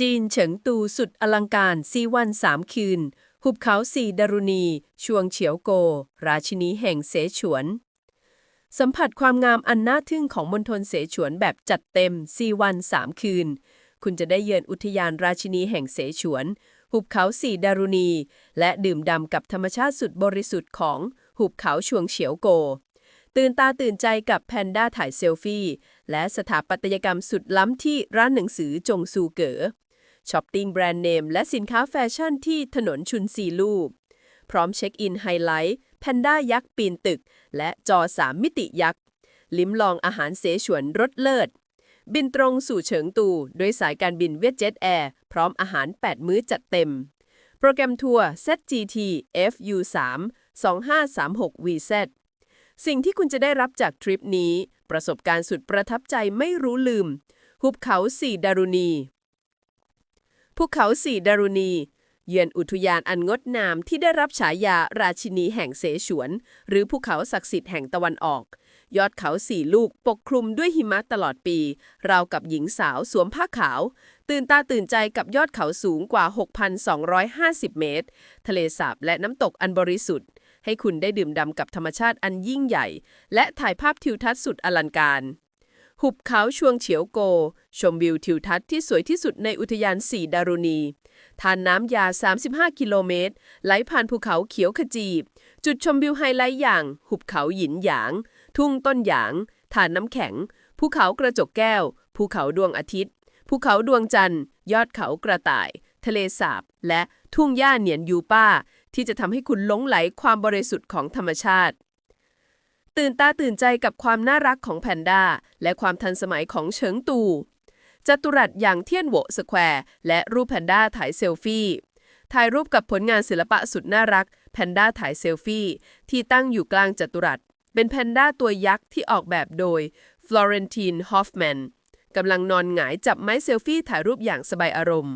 จีนเฉิงตูสุดอลังการซีวันสามคืน หุบเขาสีดารุณี ชวงเฉียวโก ราชินีแห่งเสฉวน สัมผัสความงามอันน่าทึ่งของมณฑลเสฉวนแบบจัดเต็มซีวันสามคืน คุณจะได้เยือนอุทยานราชินีแห่งเสฉวน หุบเขาสีดารุณี และดื่มด่ำกับธรรมชาติสุดบริสุทธิ์ของหุบเขาชวงเฉียวโก ตื่นตาตื่นใจกับแพนด้าถ่ายเซลฟี่ และสถาปัตยกรรมสุดล้ำที่ร้านหนังสือจงซูเก๋อ ช้อปปิ้งแบรนด์เนมและสินค้าแฟชั่นที่ถนนชุนซีลูกพร้อมเช็คอินไฮไลท์แพนด้ายักษ์ปีนตึก และจอสามมิติยักษ์ ลิ้มลองอาหารเสฉวนรสเลิศ บินตรงสู่เฉิงตูโดยสายการบินเวียดเจ็ตแอร์พร้อมอาหาร 8 มื้อจัดเต็ม โปรแกรมทัวร์ ZGT FU3 2536 VZ สิ่งที่คุณจะได้รับจากทริปนี้ ประสบการณ์สุดประทับใจไม่รู้ลืม หุบเขาสี่ดารุณี ภูเขาสี่ดารุณี เยือนอุทยานอันงดงามที่ได้รับฉายาราชินีแห่งเสฉวน หรือภูเขาศักดิ์สิทธิ์แห่งตะวันออก ยอดเขาสี่ลูกปกคลุมด้วยหิมะตลอดปี ราวกับหญิงสาวสวมผ้าขาว ตื่นตาตื่นใจกับยอดเขาสูงกว่า 6,250 เมตร ทะเลสาบและน้ำตกอันบริสุทธิ์ ให้คุณได้ดื่มด่ำกับธรรมชาติอันยิ่งใหญ่ และถ่ายภาพทิวทัศน์สุดอลังการ หุบเขาชวงเฉียวโก ชมวิวทิวทัศน์ที่สวยที่สุดในอุทยานสีดารุณี ทานน้ำยา 35 กิโลเมตร ไหลผ่านภูเขาเขียวขจีจุดชมวิวไฮไลท์อย่าง หุบเขาหยินหยาง ทุ่งต้นหยาง ทานน้ำแข็ง ภูเขากระจกแก้ว ภูเขาดวงอาทิตย์ ภูเขาดวงจันทร์ ยอดเขากระต่าย ทะเลสาบ และทุ่งหญ้าเหนียนยูป้า ที่จะทำให้คุณหลงไหลความบริสุทธิ์ของธรรมชาติ ตื่นตาตื่นใจกับความน่ารักของแพนด้า และความทันสมัยของเฉิงตูจัตุรัสอย่างเทียนโวสแควร์และรูปแพนด้าถ่ายเซลฟี่ถ่ายรูปกับผลงานศิลปะสุดน่ารักแพนด้าถ่ายเซลฟี่ที่ตั้งอยู่กลางจัตุรัส เป็นแพนด้าตัวยักษ์ที่ออกแบบโดย Florentine Hoffman กำลังนอนหงายจับไม้เซลฟี่ถ่ายรูปอย่างสบายอารมณ์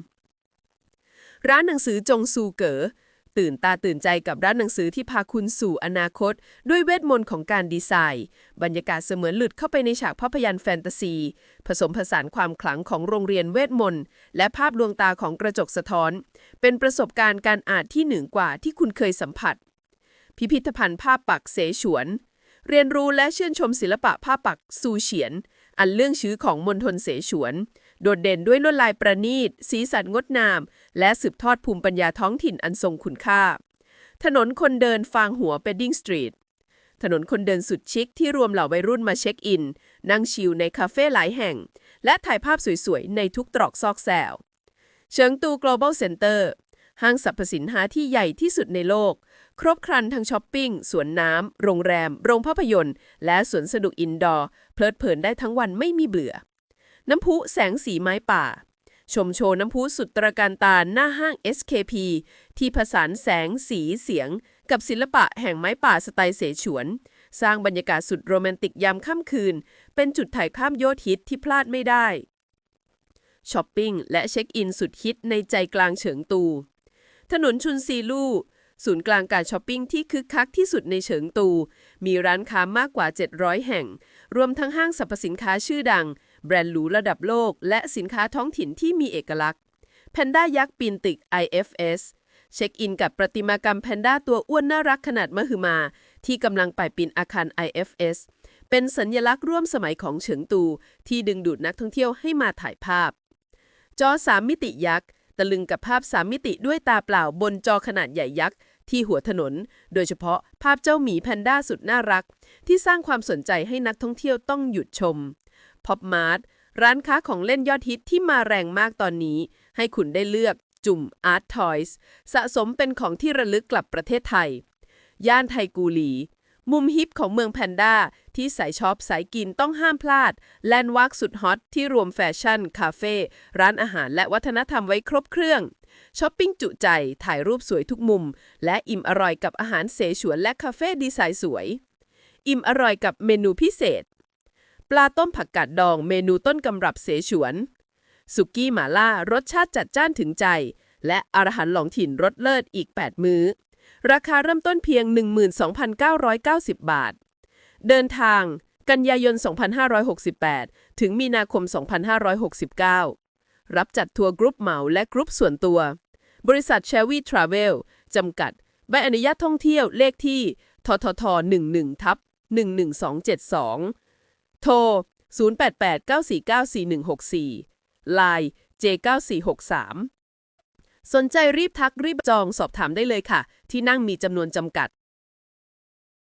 ร้านหนังสือจงซูเก๋อ ตื่นตาตื่นใจกับร้านหนังสือที่พาคุณสู่อนาคต ด้วยเวทมนต์ของการดีไซน์ บรรยากาศเสมือนหลุดเข้าไปในฉากภาพยนตร์แฟนตาซี ผสมผสานความขลังของโรงเรียนเวทมนต์และภาพลวงตาของกระจกสะท้อน เป็นประสบการณ์การอ่านที่เหนือกว่าที่คุณเคยสัมผัส พิพิธภัณฑ์ภาพปักเสฉวน เรียนรู้และชื่นชมศิลปะภาพปักซูเฉียน อันเรื่องชื้อของมณฑลเสฉวน โดดเด่นด้วยลวดลายประณีต สีสันงดงาม และสืบทอดภูมิปัญญาท้องถิ่นอันทรงคุณค่า ถนนคนเดินฟางหัวเบดดิ้งสตรีทถนนคนเดินสุดชิคที่รวมเหล่าวัยรุ่นมาเช็คอิน นั่งชิลในคาเฟ่หลายแห่ง และถ่ายภาพสวยๆ ในทุกตรอกซอกแซวเฉิงตู global center ห้างสรรพสินค้าที่ใหญ่ที่สุดในโลก ครบครันทั้งช้อปปิ้ง สวนน้ำ โรงแรม โรงภาพยนตร์ และสวนสนุกอินดอร์ เพลิดเพลินได้ทั้งวันไม่มีเบื่อ น้ำพุแสงสีไม้ป่า ชมโชว์น้ำพุสุดตระการตาหน้าห้าง SKP ที่ผสานแสงสีเสียง กับศิลปะแห่งไม้ป่าสไตล์เสฉวน สร้างบรรยากาศสุดโรแมนติกยามค่ำคืน เป็นจุดถ่ายข้ามยอดฮิตที่พลาดไม่ได้ช้อปปิ้งและเช็คอินสุดฮิตในใจกลางเฉิงตู ถนนชุนซีลู่ศูนย์กลางการช้อปปิ้งที่คึกคักที่สุดในเฉิงตู มีร้านค้ามากกว่า 700 แห่ง รวมทั้งห้างสรรพสินค้าชื่อดัง แบรนด์หรูระดับโลก และสินค้าท้องถิ่นที่มีเอกลักษณ์แพนด้ายักษ์ปีนตึก IFS เช็คอินกับประติมากรรมแพนด้าตัวอ้วนน่ารักขนาดมหึมา ที่กำลังไปปีนอาคาร IFS เป็นสัญลักษณ์ร่วมสมัยของเฉิงตู ที่ดึงดูดนักท่องเที่ยวให้มาถ่ายภาพ จอสามมิติยักษ์ตะลึงกับภาพสามมิติด้วยตาเปล่าบนจอขนาดใหญ่ยักษ์ที่หัวถนน โดยเฉพาะภาพเจ้าหมีแพนด้าสุดน่ารัก ที่สร้างความสนใจให้นักท่องเที่ยวต้องหยุดชม พ o ปมาร์ทร้านค้าของเล่นยอดฮิตที่มาแรงมากตอนนี้ ให้คุณได้เลือกจุ่ม Art Toys สะสมเป็นของที่ระลึกกลับประเทศไทย ย่านไทกูหลี มุมฮิปของเมืองแพนด้า ที่สายช็อปสายกินต้องห้ามพลาด แลนด์วาร์คสุดฮอตที่รวมแฟชั่น คาเฟ่ ร้านอาหารและวัฒนธรรมไว้ครบเครื่องช้อปปิ้งจุใจ ถ่ายรูปสวยทุกมุม และอิ่มอร่อยกับอาหารเสฉวนและคาเฟ่ดีไซน์สวย อิ่มอร่อยกับเมนูพิเศษ ปลาต้มผักกาดดองเมนูต้นกำรับเสฉวน สุกี้หม่าล่ารสชาติจัดจ้านถึงใจ และอาหารหลองถิ่นรสเลิศอีก 8 มื้อ ราคาเริ่มต้นเพียง 12,990 บาท เดินทาง กันยายน 2568 ถึงมีนาคม 2569 รับจัดทัวร์กรุ๊ปเหมาและกรุ๊ปส่วนตัว บริษัท c h e v y Travel จำกัดใบอนุญาตท่องเที่ยวเลขที่ททท11ทับ11272 โทร 0889494164 Line J9463 สนใจรีบทักรีบจองสอบถามได้เลยค่ะ ที่นั่งมีจำนวนจำกัด